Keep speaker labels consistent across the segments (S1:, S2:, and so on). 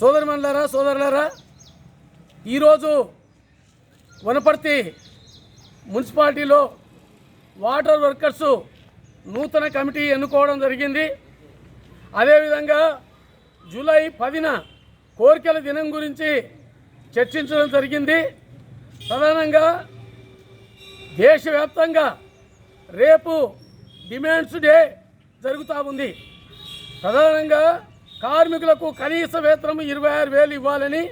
S1: సోదరిమణులారా సోదరులారా ఈరోజు వనపర్తి మున్సిపాలిటీలో వాటర్ వర్కర్స్ నూతన కమిటీ ఎన్నుకోవడం జరిగింది. అదేవిధంగా జూలై పదిన కోరికల దినం గురించి చర్చించడం జరిగింది. ప్రధానంగా దేశవ్యాప్తంగా రేపు డిమాండ్స్ డే జరుగుతూ ఉంది. ప్రధానంగా కార్మికులకు కనీస వేతనం ఇరవై ఆరు వేలు ఇవ్వాలని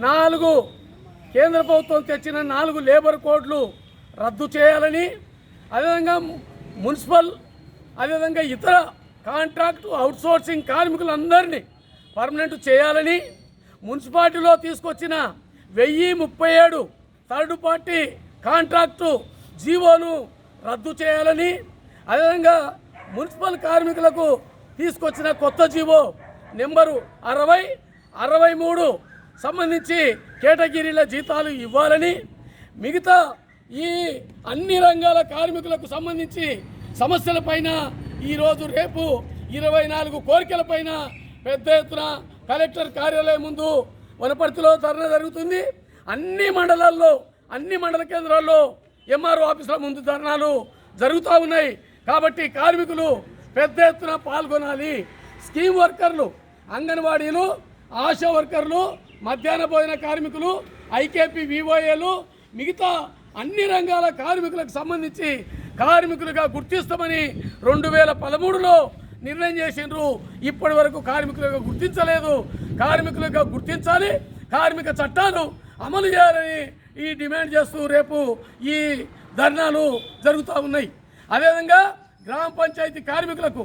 S1: నాలుగు కేంద్ర ప్రభుత్వం తెచ్చిన నాలుగు లేబర్ కోడ్లు రద్దు చేయాలని అదేవిధంగా మున్సిపల్ అదేవిధంగా ఇతర కాంట్రాక్ట్ అవుట్సోర్సింగ్ కార్మికులందరినీ పర్మనెంట్ చేయాలని మున్సిపాలిటీలో తీసుకొచ్చిన వెయ్యి ముప్పై ఏడు థర్డ్ పార్టీ కాంట్రాక్టు జీవోను రద్దు చేయాలని అదేవిధంగా మున్సిపల్ కార్మికులకు తీసుకొచ్చిన కొత్త జీవో నెంబరు అరవై అరవై మూడు సంబంధించి కేటగిరీల జీతాలు ఇవ్వాలని మిగతా ఈ అన్ని రంగాల కార్మికులకు సంబంధించి సమస్యలపైన ఈరోజు రేపు ఇరవై నాలుగు కోరికలపైన పెద్ద ఎత్తున కలెక్టర్ కార్యాలయం ముందు వనపర్తిలో ధర్నా జరుగుతుంది. అన్ని మండలాల్లో అన్ని మండల కేంద్రాల్లో ఎంఆర్ఓ ఆఫీసుల ముందు ధర్నాలు జరుగుతూ ఉన్నాయి. కాబట్టి కార్మికులు పెద్ద ఎత్తున పాల్గొనాలి. స్కీమ్ వర్కర్లు అంగన్వాడీలు ఆశా వర్కర్లు మధ్యాహ్న భోజన కార్మికులు ఐకేపీ వివోఏలు మిగతా అన్ని రంగాల కార్మికులకు సంబంధించి కార్మికులుగా గుర్తిస్తామని రెండు వేల పదమూడులో నిర్ణయం చేసిండ్రు. ఇప్పటి వరకు కార్మికులుగా గుర్తించలేదు. కార్మికులుగా గుర్తించాలి. కార్మిక చట్టాలు అమలు చేయాలని ఈ డిమాండ్ చేస్తూ రేపు ఈ ధర్నాలు జరుగుతూ ఉన్నాయి. అదేవిధంగా గ్రామ పంచాయతీ కార్మికులకు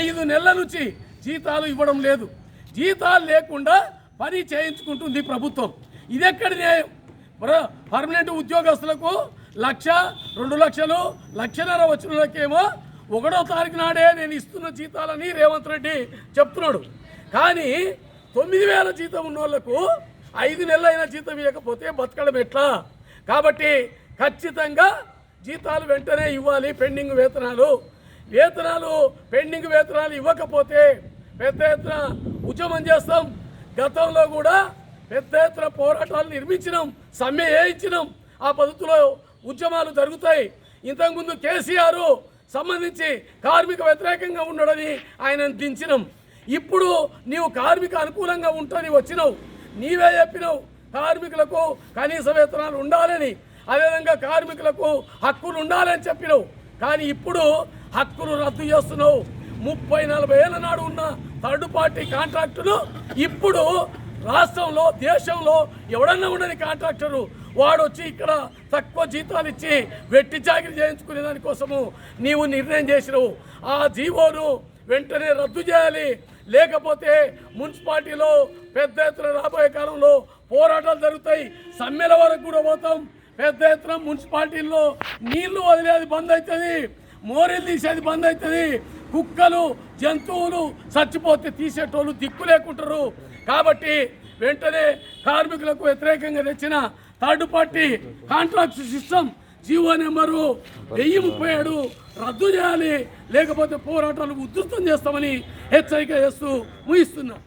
S1: ఐదు నెలల నుంచి జీతాలు ఇవ్వడం లేదు. జీతాలు లేకుండా పని చేయించుకుంటుంది ప్రభుత్వం. ఇది న్యాయం? పర్మనెంట్ ఉద్యోగస్తులకు లక్ష రెండు లక్షలు లక్షన్నర వచ్చిన వాళ్ళకేమో ఒకటో తారీఖు నాడే నేను ఇస్తున్న జీతాలని రేవంత్ రెడ్డి చెప్తున్నాడు. కానీ తొమ్మిది వేల జీతం ఉన్న వాళ్ళకు ఐదు నెలలైన జీతం ఇవ్వకపోతే బతకడం ఎట్లా? కాబట్టి ఖచ్చితంగా జీతాలు వెంటనే ఇవ్వాలి పెండింగ్ వేతనాలు. వేతనాలు పెండింగ్ వేతనాలు ఇవ్వకపోతే పెద్ద ఎత్తున ఉద్యమం చేస్తాం. గతంలో కూడా పెద్ద ఎత్తున పోరాటాలు నిర్మించినాం సమ్మె వేయించినాం ఆ పద్ధతిలో ఉద్యమాలు జరుగుతాయి. ఇంతకుముందు కేసీఆర్ సంబంధించి కార్మిక వ్యతిరేకంగా ఉండడని ఆయన దించినాం. ఇప్పుడు నీవు కార్మిక అనుకూలంగా ఉంటుంది వచ్చినావు. నీవే చెప్పినావు కార్మికులకు కనీస వేతనాలు ఉండాలని. అదేవిధంగా కార్మికులకు హక్కులు ఉండాలని చెప్పినావు. కానీ ఇప్పుడు హక్కులు రద్దు చేస్తున్నావు. ముప్పై నలభై ఏళ్ళ నాడు ఉన్న థర్డ్ పార్టీ కాంట్రాక్టులు ఇప్పుడు రాష్ట్రంలో దేశంలో ఎవడన్నా ఉండని కాంట్రాక్టరు. వాడు వచ్చి ఇక్కడ తక్కువ జీతాలు ఇచ్చి వెట్టి చాకరీ చేయించుకునే దానికోసము నీవు నిర్ణయం చేసినావు. ఆ జీవోను వెంటనే రద్దు చేయాలి. లేకపోతే మున్సిపాలిటీలో పెద్ద ఎత్తున రాబోయే కాలంలో పోరాటాలు జరుగుతాయి. సమ్మెల వరకు కూడా పోతాం. పెద్ద ఎత్తున మున్సిపాలిటీల్లో నీళ్ళు వదిలేది బంద్ అవుతుంది మోరీలు తీసేది బంద్ అవుతుంది. కుక్కలు జంతువులు చచ్చిపోతే తీసేటోళ్ళు దిక్కు లేకుంటారు. కాబట్టి వెంటనే కార్మికులకు వ్యతిరేకంగా తెచ్చిన third party contract system GO number వెయ్యి ముప్పై ఏడు రద్దు చేయాలి. లేకపోతే పోరాటాలు ఉధృతం చేస్తామని హెచ్చరిక చేస్తూ ముగిస్తున్నాం.